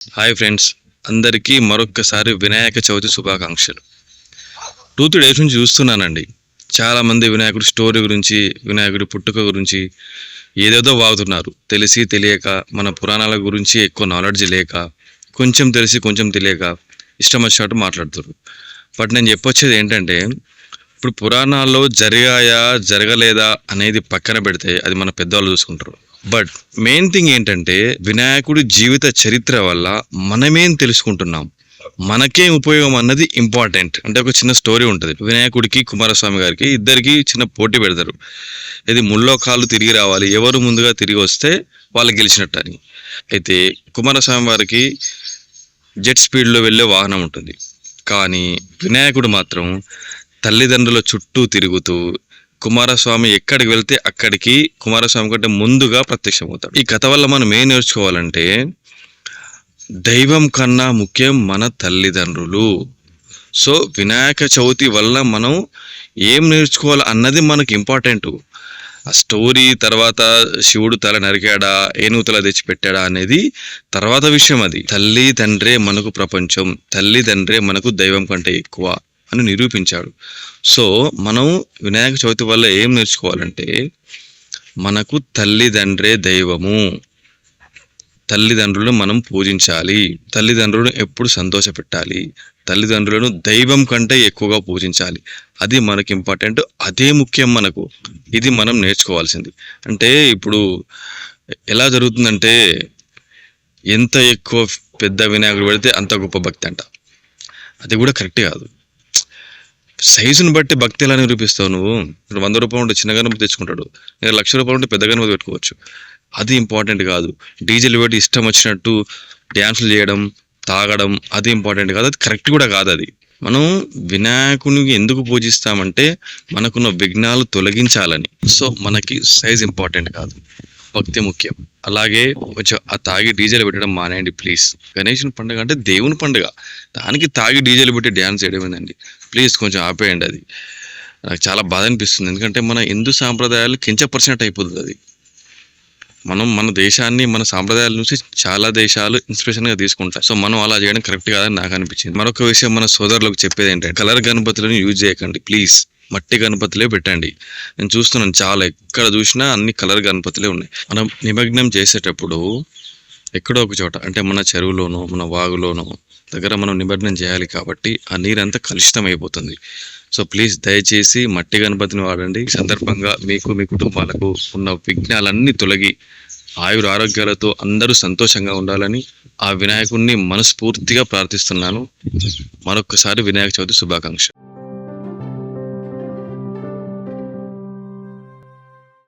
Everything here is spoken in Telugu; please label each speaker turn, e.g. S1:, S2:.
S1: హాయ్ ఫ్రెండ్స్ అందరికీ మరొక్కసారి వినాయక చవితి శుభాకాంక్షలు. టూ త్రీ డేస్ నుంచి చూస్తున్నానండి. చాలామంది వినాయకుడి స్టోరీ గురించి వినాయకుడి పుట్టుక గురించి ఏదేదో వాగుతున్నారు. తెలిసి తెలియక మన పురాణాల గురించి ఎక్కువ నాలెడ్జ్ లేక కొంచెం తెలిసి కొంచెం తెలియక ఇష్టం వచ్చినట్టు మాట్లాడుతారు బట్ నేను చెప్పొచ్చేది ఏంటంటే ఇప్పుడు పురాణాల్లో జరిగాయా జరగలేదా అనేది పక్కన పెడితే అది మన పెద్దవాళ్ళు చూసుకుంటారు. బట్ మెయిన్ థింగ్ ఏంటంటే వినాయకుడి జీవిత చరిత్ర వల్ల మనమేం తెలుసుకుంటున్నాం? మనకేం ఉపయోగం అన్నది ఇంపార్టెంట్ అంటే ఒక చిన్న స్టోరీ ఉంటుంది. వినాయకుడికి కుమారస్వామి గారికి ఇద్దరికి చిన్న పోటీ పెడతారు. ఇది ముళ్ళో కాళ్ళు తిరిగి రావాలి. ఎవరు ముందుగా తిరిగి వస్తే వాళ్ళు గెలిచినట్టు అని అయితే కుమారస్వామి వారికి జెట్ స్పీడ్లో వెళ్ళే వాహనం ఉంటుంది. కానీ వినాయకుడు మాత్రం తల్లిదండ్రుల చుట్టూ తిరుగుతూ కుమారస్వామి ఎక్కడికి వెళ్తే అక్కడికి కుమారస్వామి కంటే ముందుగా ప్రత్యక్షమవుతాడు. ఈ కథ వల్ల మనం ఏం నేర్చుకోవాలంటే దైవం కన్నా ముఖ్యం మన తల్లిదండ్రులు. సో వినాయక చవితి వల్ల మనం ఏం నేర్చుకోవాలి అన్నది మనకి ఇంపార్టెంట్. ఆ స్టోరీ తర్వాత శివుడు తల నరికాడా ఏనుగు తల తెచ్చి పెట్టాడా అనేది తర్వాత విషయం అది. తల్లి తండ్రే మనకు ప్రపంచం తల్లి తండ్రే మనకు దైవం కంటే ఎక్కువ. అని నిరూపించాడు. సో మనం వినాయక చవితి వల్ల ఏం నేర్చుకోవాలంటే మనకు తల్లిదండ్రే దైవము. తల్లిదండ్రులను మనం పూజించాలి. తల్లిదండ్రులను ఎప్పుడు సంతోషపెట్టాలి? తల్లిదండ్రులను దైవం కంటే ఎక్కువగా పూజించాలి. అది మనకి ఇంపార్టెంట్. అదే ముఖ్యం మనకు. ఇది మనం నేర్చుకోవాల్సింది. అంటే ఇప్పుడు ఎలా జరుగుతుందంటే ఎంత ఎక్కువ పెద్ద వినాయకుడు పెడితే అంత గొప్ప భక్తి అంట. అది కూడా కరెక్ట్ కాదు. సైజుని బట్టి భక్తి ఎలా నిరూపిస్తావు నువ్వు. ఇప్పుడు వంద రూపాయలు ఉంటే చిన్న గణపతి తెచ్చుకుంటాడు. నేను లక్ష రూపాయలు ఉంటే పెద్ద గణపతి పెట్టుకోవచ్చు. అది ఇంపార్టెంట్ కాదు. డీజిల్ పెట్టి ఇష్టం వచ్చినట్టు డ్యాన్సులు చేయడం తాగడం అది ఇంపార్టెంట్ కాదు. అది కరెక్ట్ కూడా కాదు అది. మనం వినాయకునికి ఎందుకు పూజిస్తామంటే మనకున్న విఘ్నాలు తొలగించాలని. సో మనకి సైజ్ ఇంపార్టెంట్ కాదు. భక్తి ముఖ్యం. అలాగే కొంచెం ఆ తాగి డీజేలు పెట్టడం మానేయండి ప్లీజ్. గణేషుని పండుగ అంటే దేవుని పండుగ. దానికి తాగి డీజేలు పెట్టి డ్యాన్స్ చేయడం ఏందండి? ప్లీజ్ కొంచెం ఆపేయండి అది. నాకు చాలా బాధ అనిపిస్తుంది. ఎందుకంటే మన హిందూ సాంప్రదాయాలు కించపరిచినట్టు అయిపోతుంది అది. మనం మన దేశాన్ని మన సాంప్రదాయాల నుంచి చాలా దేశాలు ఇన్స్పిరేషన్గా తీసుకుంటాయి సో మనం అలా చేయడం కరెక్ట్ కాదని నాకు అనిపించింది. మరొక విషయం మన సోదరులకు చెప్పేది ఏంటంటే కలర్ గణపతులను యూజ్ చేయకండి ప్లీజ్. మట్టి గణపతులే పెట్టండి. నేను చూస్తున్నాను చాలా ఎక్కడ చూసినా అన్ని కలర్ గణపతులే ఉన్నాయి. మనం నిమగ్నం చేసేటప్పుడు ఎక్కడో ఒక చోట అంటే మన చెరువులోనో మన వాగులోనో దగ్గర మనం నిమగ్నం చేయాలి కాబట్టి ఆ నీరంతా కలుషితం అయిపోతుంది. సో ప్లీజ్ దయచేసి మట్టి గణపతిని వాడండి. ఈ సందర్భంగా మీకు మీ కుటుంబాలకు ఉన్న విఘ్నాలన్నీ తొలగి ఆయుర ఆరోగ్యాలతో అందరూ సంతోషంగా ఉండాలని ఆ వినాయకుడిని మనస్ఫూర్తిగా ప్రార్థిస్తున్నాను. మరొకసారి వినాయక చవితి శుభాకాంక్ష